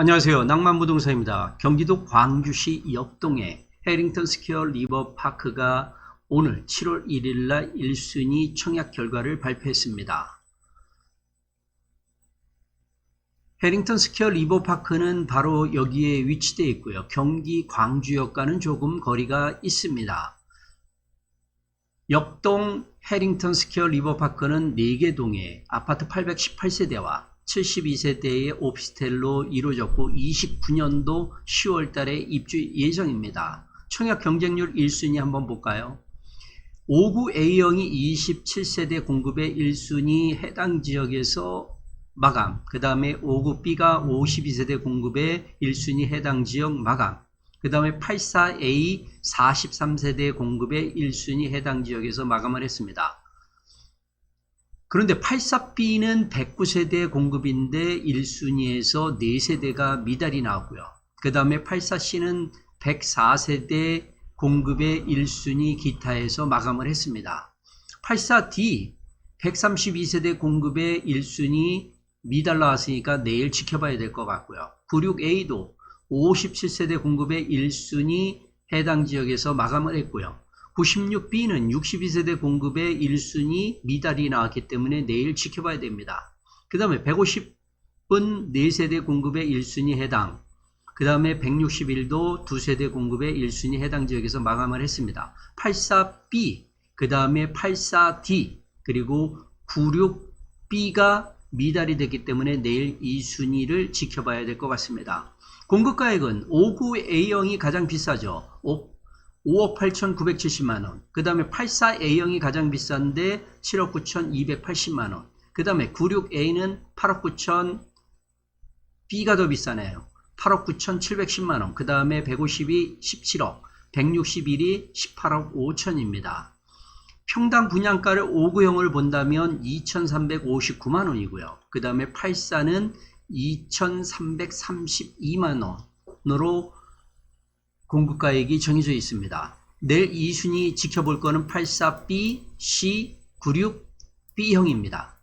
안녕하세요. 낭만부동산입니다. 경기도 광주시 역동의 해링턴 스퀘어 리버파크가 오늘 7월 1일 날 1순위 청약 결과를 발표했습니다. 해링턴 스퀘어 리버파크는 바로 여기에 위치되어 있고요. 경기 광주역과는 조금 거리가 있습니다. 역동 해링턴 스퀘어 리버파크는 4개 동에 아파트 818세대와 72세 대의 오피스텔로 이루어졌고 29년도 10월 달에 입주 예정입니다. 청약 경쟁률 1순위 한번 볼까요? 5구 A형이 27세대 공급의 1순위 해당 지역에서 마감, 그 다음에 5구 B가 52세대 공급의 1순위 해당 지역 마감, 그 다음에 84A 43세대 공급의 1순위 해당 지역에서 마감을 했습니다. 그런데 84B는 109세대 공급인데 1순위에서 4세대가 미달이 나왔고요. 그 다음에 84C는 104세대 공급의 1순위 기타에서 마감을 했습니다. 84D 132세대 공급의 1순위 미달 나왔으니까 내일 지켜봐야 될 것 같고요. 96A도 57세대 공급의 1순위 해당 지역에서 마감을 했고요. 96B는 62세대 공급의 1순위 미달이 나왔기 때문에 내일 지켜봐야 됩니다. 그 다음에 150은 4세대 공급의 1순위 해당, 그 다음에 161도 2세대 공급의 1순위 해당 지역에서 마감을 했습니다. 84B, 그 다음에 84D, 그리고 96B가 미달이 됐기 때문에 내일 이 순위를 지켜봐야 될 것 같습니다. 공급가액은 59A형이 가장 비싸죠. 5억 8,970만원. 그 다음에 84A형이 가장 비싼데 7억 9,280만원. 그 다음에 96A는 8억 9천, B가 더 비싸네요. 8억 9,710만원. 그 다음에 150이 17억, 161이 18억 5천입니다. 평당 분양가를 5구형을 본다면 2,359만원이고요. 그 다음에 84는 2,332만원으로 공급가액이 정해져 있습니다. 내일 2순위 지켜볼 거는 84B, C, 96B형입니다.